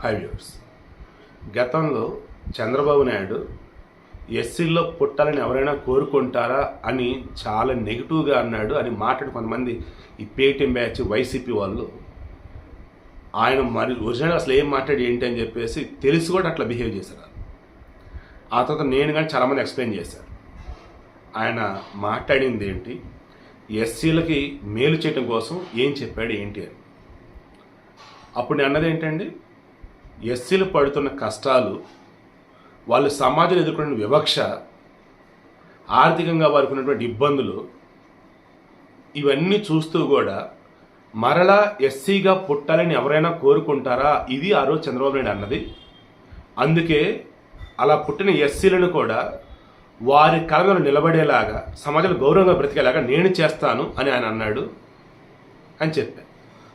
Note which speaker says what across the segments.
Speaker 1: High viewers గతంలో చంద్రబాబు నాయుడు ఎస్సీల్లో పుట్టాలని ఎవరైనా కోరుకుంటారా అని చాలా నెగిటివ్గా అన్నాడు అని మాట్లాడి కొంతమంది ఈ పేటీఎం బ్యాచ్ వైసీపీ వాళ్ళు. ఆయన మరి ఒరిజినల్ అసలు ఏం మాట్లాడి ఏంటి అని చెప్పేసి తెలిసి కూడా అట్లా బిహేవ్ చేశారు. ఆ తర్వాత నేను కానీ చాలామంది ఎక్స్ప్లెయిన్ చేశాను ఆయన మాట్లాడింది ఏంటి? ఎస్సీలకి మేలు చేయడం కోసం ఏం చెప్పాడు ఏంటి అని. అప్పుడు నేను అన్నది ఏంటండి? ఎస్సీలు పడుతున్న కష్టాలు వాళ్ళు సమాజంలో ఎదుర్కొన్న వివక్ష ఆర్థికంగా వారికి ఉన్నటువంటి ఇబ్బందులు ఇవన్నీ చూస్తూ కూడా మరలా ఎస్సీగా పుట్టాలని ఎవరైనా కోరుకుంటారా? ఇది ఆ రోజు చంద్రబాబు నాయుడు అన్నది. అందుకే అలా పుట్టిన ఎస్సీలను కూడా వారి కళలో నిలబడేలాగా సమాజంలో గౌరవంగా బ్రతికేలాగా నేను చేస్తాను అని ఆయన అన్నాడు అని చెప్పాను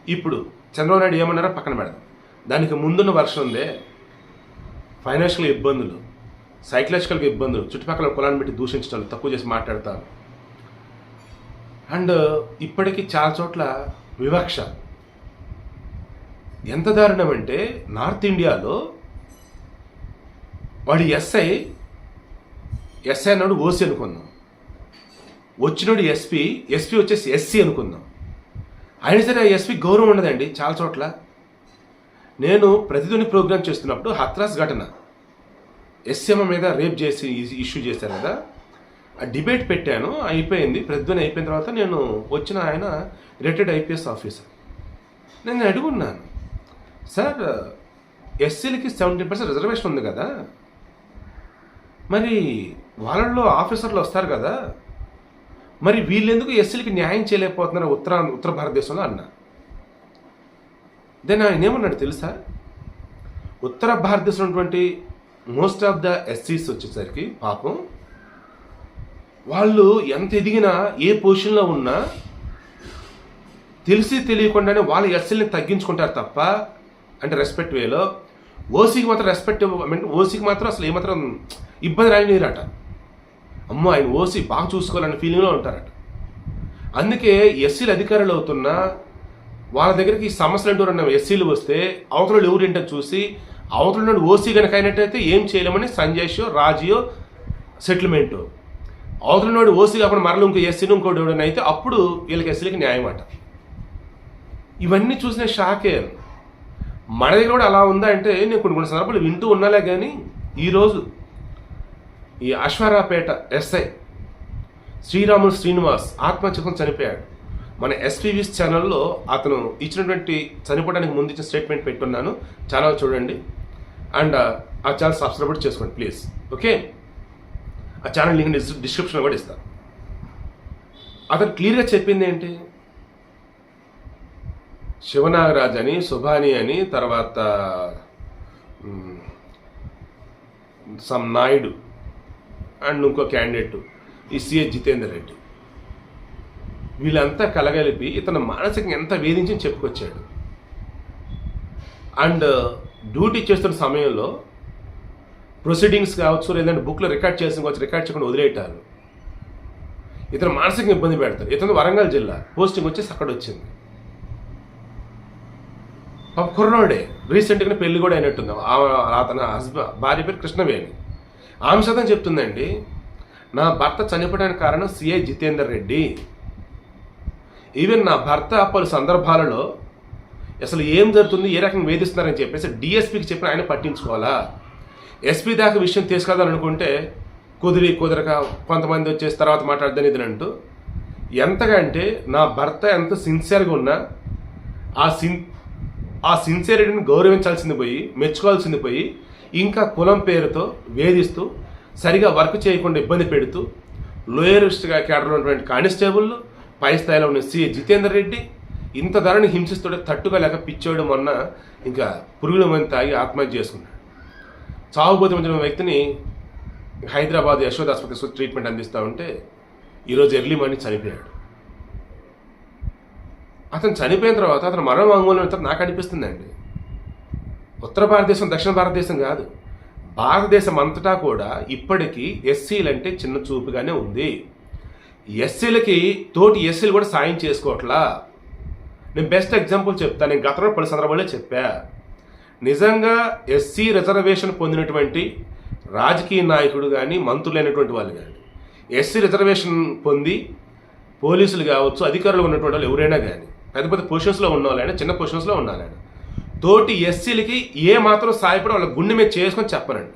Speaker 1: ఇప్పుడు చంద్రబాబు నాయుడు ఏమన్నారో పక్కన పెడదాం. దానికి ముందున్న వర్షం ఉందే ఫైనాన్షియల్ ఇబ్బందులు సైకలాజికల్ ఇబ్బందులు చుట్టుపక్కల కులాన్ని పెట్టి దూషించడాలు తక్కువ చేసి మాట్లాడతారు. అండ్ ఇప్పటికీ చాలా చోట్ల వివక్ష. ఎంత దారుణం అంటే నార్త్ ఇండియాలో వాడు ఎస్ఐ ఎస్ఐ అన్నాడు ఓసీ అనుకుందాం. వచ్చినోడు ఎస్పీ ఎస్పీ వచ్చేసి ఎస్సీ అనుకుందాం. అయినా సరే ఆ ఎస్పీ గౌరవం ఉండదండి చాలా చోట్ల. నేను ప్రతిధ్వని ప్రోగ్రామ్ చేస్తున్నప్పుడు హత్రాస్ ఘటన. ఎస్ఎం మీద రేప్ చేసి ఇష్యూ చేశారు కదా. ఆ డిబేట్ పెట్టాను అయిపోయింది. ప్రతిధ్వని అయిపోయిన తర్వాత నేను వచ్చిన ఆయన రిటైర్డ్ ఐపీఎస్ ఆఫీసర్. నేను అడుగున్నాను సార్ ఎస్సీలకి సెవెంటీ పర్సెంట్ రిజర్వేషన్ ఉంది కదా. మరి వాళ్ళలో ఆఫీసర్లు వస్తారు కదా. మరి వీళ్ళెందుకు ఎస్సీలకి న్యాయం చేయలేకపోతున్నారు ఉత్తర ఉత్తర భారతదేశంలో అన్నారు దెన్ ఆయన ఏమన్నాడు తెలుసా? ఉత్తర భారతదేశంలో ఉన్నటువంటి మోస్ట్ ఆఫ్ ద ఎస్సీస్ వచ్చేసరికి పాపం వాళ్ళు ఎంత ఎదిగినా ఏ పొజిషన్లో ఉన్నా తెలిసి తెలియకుండానే వాళ్ళ ఎస్సీని తగ్గించుకుంటారు తప్ప అంటే రెస్పెక్ట్ వేలో. ఓసీకి మాత్రం రెస్పెక్ట్ అంటే ఓసీకి మాత్రం అసలు ఏమాత్రం ఇబ్బంది రానిరట అమ్మో ఆయన ఓసీ బాగా చూసుకోవాలనే ఫీలింగ్లో ఉంటారట. అందుకే ఎస్సీలు అధికారులు అవుతున్నా వాళ్ళ దగ్గరికి ఈ సమస్యలు అంటూ అన్న ఎస్సీలు వస్తే అవతల ఎవరు ఏంటో చూసి అవతల నుండి ఓసీ కనుక అయినట్టయితే ఏం చేయలేమని సంజయ్షో రాజియో సెటిల్మెంటు. అవతల నుండి ఓసీ కాకుండా మరలు ఇంకో ఎస్సీని ఇంకోటి ఎవడైనా అయితే అప్పుడు వీళ్ళకి ఎస్సీలకి న్యాయం అట. ఇవన్నీ చూసిన షాకే. మన దగ్గర కూడా అలా ఉందా అంటే నేను కొన్ని కొన్ని సందర్భాలు వింటూ ఉన్నాలే కానీ ఈరోజు ఈ అశ్వారాపేట ఎస్ఐ శ్రీరాములు శ్రీనివాస్ ఆత్మహత్యకు చనిపోయాడు. మన ఎస్పీవీస్ ఛానల్లో అతను ఇచ్చినటువంటి చనిపోవడానికి ముందు ఇచ్చిన స్టేట్మెంట్ పెట్టున్నాను. ఛానల్ చూడండి. అండ్ uh, ఆ ఛానల్ సబ్స్క్రైబ్ కూడా చేసుకోండి ప్లీజ్ ఓకే ఆ ఛానల్ లింక్ డిస్క్రిప్షన్లో కూడా ఇస్తాను అతను క్లియర్గా చెప్పింది ఏంటి? శివనాగరాజ్ అని సుభాని అని తర్వాత సమ్ నాయుడు అండ్ ఇంకో క్యాండిడేట్ ఈ సిఎస్ జితేందర్ రెడ్డి. వీళ్ళంతా కలగలిపి ఇతను మానసికంగా ఎంత వేధించి చెప్పుకొచ్చాడు. అండ్ డ్యూటీ చేస్తున్న సమయంలో ప్రొసీడింగ్స్ కావచ్చు లేదంటే బుక్లో రికార్డ్ చేసిన కావచ్చు రికార్డ్ చేయకుండా వదిలేయటారు ఇతను మానసికంగా ఇబ్బంది పెడతారు ఇతను వరంగల్ జిల్లా పోస్టింగ్ వచ్చేసి అక్కడ వచ్చింది. పాప కుర్రోడే రీసెంట్గా పెళ్ళి కూడా అయినట్టుంది. అతని హస్బెండ్ భార్య పేరు కృష్ణవేణి. ఆమె శాతం చెప్తుందండి నా భర్త చనిపోవడానికి కారణం సిఐ జితేందర్ రెడ్డి. ఈవెన్ నా భర్త పలు సందర్భాలలో అసలు ఏం జరుగుతుంది ఏ రకంగా వేధిస్తున్నారని చెప్పేసి డిఎస్పీకి చెప్పిన ఆయన పట్టించుకోవాలా? ఎస్పీ దాకా విషయం తీసుకెళ్దాలనుకుంటే కుదిరి కుదరక కొంతమంది వచ్చేసి తర్వాత మాట్లాడదని ఇది అంటూ ఎంతగా అంటే నా భర్త ఎంత సిన్సియర్గా ఉన్నా ఆ సిన్ ఆ సిన్సియరిటీని గౌరవించాల్సింది పోయి మెచ్చుకోవాల్సింది పోయి ఇంకా కులం పేరుతో వేధిస్తూ సరిగా వర్క్ చేయకుండా ఇబ్బంది పెడుతూ లోయరిస్ట్గా కేటర్ ఉన్నటువంటి కానిస్టేబుల్ పై స్థాయిలో ఉన్న సి జితేందర్ రెడ్డి ఇంత ధరని హింసిస్తుంటే తట్టుకోలేక పిచ్చోడు మొన్న ఇంకా పురుగుల మంది తాగి ఆత్మహత్య చేసుకున్నాడు. చావుబోతి మధ్య వ్యక్తిని హైదరాబాద్ యశోద ఆసుపత్రి ట్రీట్మెంట్ అందిస్తూ ఉంటే ఈరోజు ఎర్లీ మార్నింగ్ చనిపోయాడు. అతను చనిపోయిన తర్వాత అతను మరణ వాంగ్మూలం తర్వాత నాకు అనిపిస్తుందండి. ఉత్తర భారతదేశం దక్షిణ భారతదేశం కాదు. భారతదేశం అంతటా కూడా ఇప్పటికీ ఎస్సీలంటే చిన్న చూపుగానే ఉంది. ఎస్సీలకి తోటి ఎస్సీలు కూడా సాయం చేసుకోవట్లా? నేను బెస్ట్ ఎగ్జాంపుల్ చెప్తాను నేను గతంలో పలు సందర్భాల్లో చెప్పా. నిజంగా ఎస్సీ రిజర్వేషన్ పొందినటువంటి రాజకీయ నాయకుడు కానీ మంత్రులైనటువంటి వాళ్ళు కానీ ఎస్సీ రిజర్వేషన్ పొంది పోలీసులు కావచ్చు అధికారులు ఉన్నటువంటి వాళ్ళు ఎవరైనా కానీ పెద్ద పెద్ద పొజిషన్స్లో ఉన్నవాళ్ళైనా చిన్న పొజిషన్స్లో ఉన్నారైనా తోటి ఎస్సీలకి ఏ మాత్రం సాయపడి వాళ్ళ గుండె మీద చేసుకొని చెప్పనండి.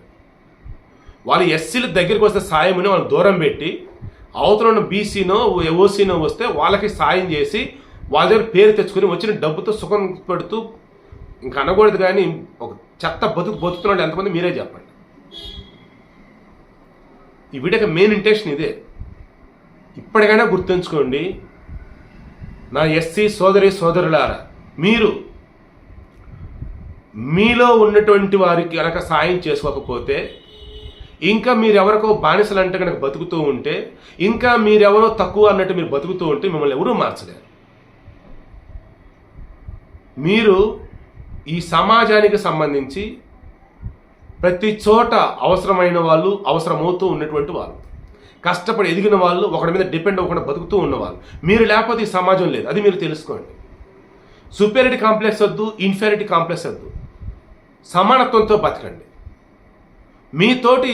Speaker 1: వాళ్ళు ఎస్సీల దగ్గరికి వస్తే సాయమని వాళ్ళు దూరం పెట్టి అవతల ఉన్న బీసీనో ఓసీనో వస్తే వాళ్ళకి సాయం చేసి వాళ్ళ దగ్గర పేరు తెచ్చుకొని వచ్చిన డబ్బుతో సుఖం పెడుతూ ఇంకా అనకూడదు కానీ ఒక చెత్త బతుకు బతుకుతున్నాడు ఎంతమంది మీరే చెప్పండి. ఈ వీడియోకి మెయిన్ ఇంటెన్షన్ ఇదే. ఇప్పటికైనా గుర్తుంచుకోండి నా ఎస్సీ సోదరి సోదరులారా మీరు మీలో ఉన్నటువంటి వారికి కనుక సాయం చేసుకోకపోతే ఇంకా మీరెవరికో బానిసలు అంటే కనుక బతుకుతూ ఉంటే ఇంకా మీరెవరో తక్కువ అన్నట్టు మీరు బతుకుతూ ఉంటే మిమ్మల్ని ఎవరూ మార్చలేరు. మీరు ఈ సమాజానికి సంబంధించి ప్రతి చోట అవసరమైన వాళ్ళు అవసరమవుతూ ఉన్నటువంటి వాళ్ళు కష్టపడి ఎదిగిన వాళ్ళు ఒకరి మీద డిపెండ్ అవ్వకుండా బతుకుతూ ఉన్నవాళ్ళు మీరు లేకపోతే ఈ సమాజం లేదు. అది మీరు తెలుసుకోండి. సుపీరిటీ కాంప్లెక్స్ వద్దు ఇన్ఫీరిటీ కాంప్లెక్స్ వద్దు. సమానత్వంతో బతకండి. మీతోటి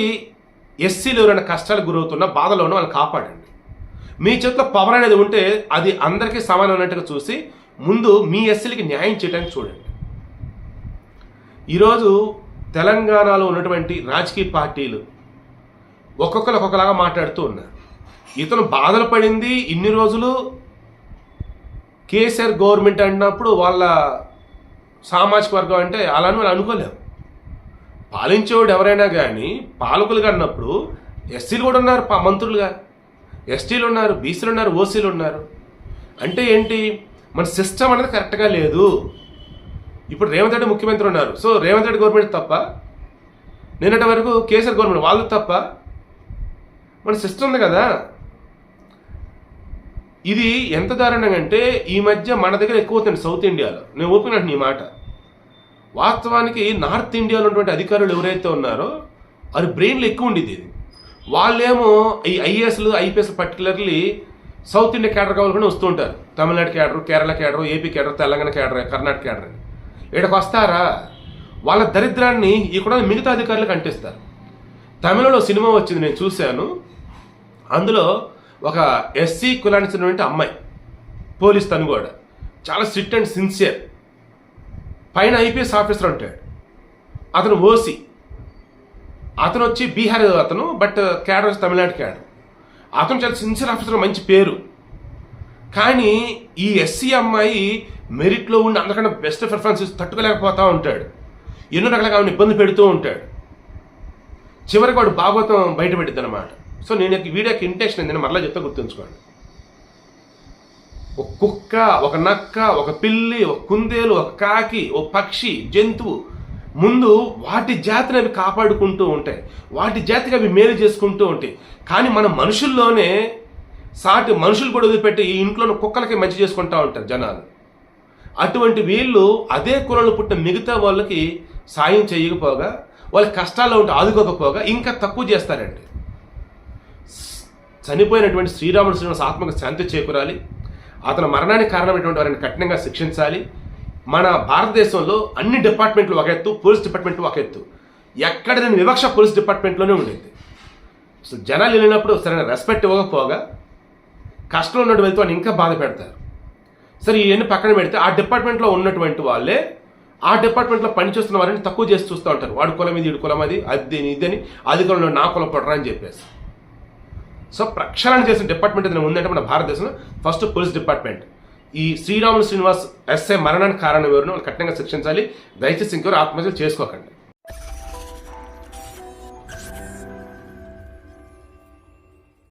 Speaker 1: ఎస్సీలు ఎవరైనా కష్టాలకు గురవుతున్న బాధలో ఉన్న వాళ్ళని కాపాడండి. మీ చేతిలో పవర్ అనేది ఉంటే అది అందరికీ సమానమైనట్టుగా చూసి ముందు మీ ఎస్సీలకి న్యాయం చేయడానికి చూడండి. ఈరోజు తెలంగాణలో ఉన్నటువంటి రాజకీయ పార్టీలు ఒక్కొక్కరు ఒక్కొక్కలాగా మాట్లాడుతూ ఉన్నారు. ఇతను బాధలు పడింది ఇన్ని రోజులు కేసీఆర్ గవర్నమెంట్ అన్నప్పుడు వాళ్ళ సామాజిక వర్గం అంటే అలానే వాళ్ళు అనుకోలేము పాలించేవాడు ఎవరైనా కానీ పాలకులుగా కన్నప్పుడు ఎస్సీలు కూడా ఉన్నారు పా- మంత్రులుగా. ఎస్టీలు ఉన్నారు బీసీలు ఉన్నారు ఓసీలు ఉన్నారు. అంటే ఏంటి? మన సిస్టమ్ అనేది కరెక్ట్గా లేదు. ఇప్పుడు రేవంత్ రెడ్డి ముఖ్యమంత్రి ఉన్నారు. సో రేవంత్ రెడ్డి గవర్నమెంట్ తప్ప నిన్నటి వరకు కేసీఆర్ గవర్నమెంట్ వాళ్ళు తప్ప మన సిస్టమ్ ఉంది కదా. ఇది ఎంత దారుణంగా అంటే ఈ మధ్య మన దగ్గర ఎక్కువ అవుతుంది సౌత్ ఇండియాలో. నేను ఓపెన్ అంటే నీ మాట. వాస్తవానికి నార్త్ ఇండియాలో ఉన్నటువంటి అధికారులు ఎవరైతే ఉన్నారో అది బ్రెయిన్లు ఎక్కువ ఉండేది ఇది. వాళ్ళేమో ఈ ఐఏఎస్లు IPS particularly south India cadre కావాలనుకుని వస్తూ ఉంటారు. Tamil Nadu cadre Kerala cadre AP cadre Telangana cadre Karnataka cadre అని. ఇక్కడికి వస్తారా? వాళ్ళ దరిద్రాన్ని ఇక్కడ మిగతా అధికారులకు అంటిస్తారు. తమిళలో సినిమా వచ్చింది నేను చూశాను. అందులో ఒక ఎస్సీ కులానికి చెందినటువంటి అమ్మాయి పోలీస్ తను కూడా. చాలా స్ట్రిక్ట్ అండ్ సిన్సియర్. పైన ఐపీఎస్ ఆఫీసర్ ఉంటాడు. అతను ఓసీ. అతను వచ్చి బీహార్ అతను బట్ క్యాడర్ వచ్చి తమిళనాడు క్యాడర్ అతను చాలా సిన్సియర్ ఆఫీసర్ మంచి పేరు. కానీ ఈ ఎస్సీ అమ్మాయి మెరిట్లో ఉండి అందరికన్నా బెస్ట్ ప్రిఫరెన్సెస్ తట్టుకోలేకపోతూ ఉంటాడు. ఎన్నో రకాలుగా ఆమెను ఇబ్బంది పెడుతూ ఉంటాడు. చివరికి వాడు భాగవతం బయటపెట్టిద్ది అనమాట సో నేను వీడియోకి ఇంటెన్షన్ నేను మరలా చెప్తే గుర్తుంచుకోండి. ఒక కుక్క ఒక నక్క ఒక పిల్లి ఒక కుందేలు ఒక కాకి ఒక పక్షి జంతువు ముందు వాటి జాతిని అవి కాపాడుకుంటూ ఉంటాయి. వాటి జాతికి అవి మేలు చేసుకుంటూ ఉంటాయి. కానీ మన మనుషుల్లోనే సాటి మనుషులు కూడా వదిలిపెట్టి ఈ ఇంట్లో కుక్కలకి మంచి చేసుకుంటూ ఉంటారు జనాలు. అటువంటి వీళ్ళు అదే కులంలో పుట్టిన మిగతా వాళ్ళకి సాయం చేయకపోగా వాళ్ళ కష్టాల్లో ఉంటే ఆదుకోకపోగా ఇంకా తక్కువ చేస్తారండి. చనిపోయినటువంటి శ్రీరాముడు శ్రీనివాస ఆత్మకు శాంతి చేకూరాలి. అతను మరణానికి కారణమైనటువంటి వారిని కఠినంగా శిక్షించాలి. మన భారతదేశంలో అన్ని డిపార్ట్మెంట్లు ఒక ఎత్తు పోలీస్ డిపార్ట్మెంట్ ఒక ఎత్తు. ఎక్కడ నేను వివక్ష పోలీస్ డిపార్ట్మెంట్లోనే ఉండేది. సో జనాలు వెళ్ళినప్పుడు సరైన రెస్పెక్ట్ ఇవ్వకపోగా కష్టంలో ఉన్నట్టు వెళ్తే వాళ్ళు ఇంకా బాధ పెడతారు. సరే ఇవన్నీ పక్కన పెడితే ఆ డిపార్ట్మెంట్లో ఉన్నటువంటి వాళ్ళే ఆ డిపార్ట్మెంట్లో పనిచేస్తున్న వారిని తక్కువ చేసి చూస్తూ ఉంటారు. వాడు కులం ఇది వీడు కులం అది అది ఇదని అధికారంలో నా కులం పడరా అని చెప్పేసి. సో ప్రక్షాళన చేసిన డిపార్ట్మెంట్ ఏదైనా ఉందంటే మన భారతదేశంలో ఫస్ట్ పోలీస్ డిపార్ట్మెంట్ ఈ శ్రీరాములు శ్రీనివాస్ ఎస్ఐ మరణానికి కారణం ఎవరినో వాళ్ళు కఠినంగా శిక్షించాలి. దయచేసి ఇంకెవరు ఆత్మహత్యలు చేసుకోకండి.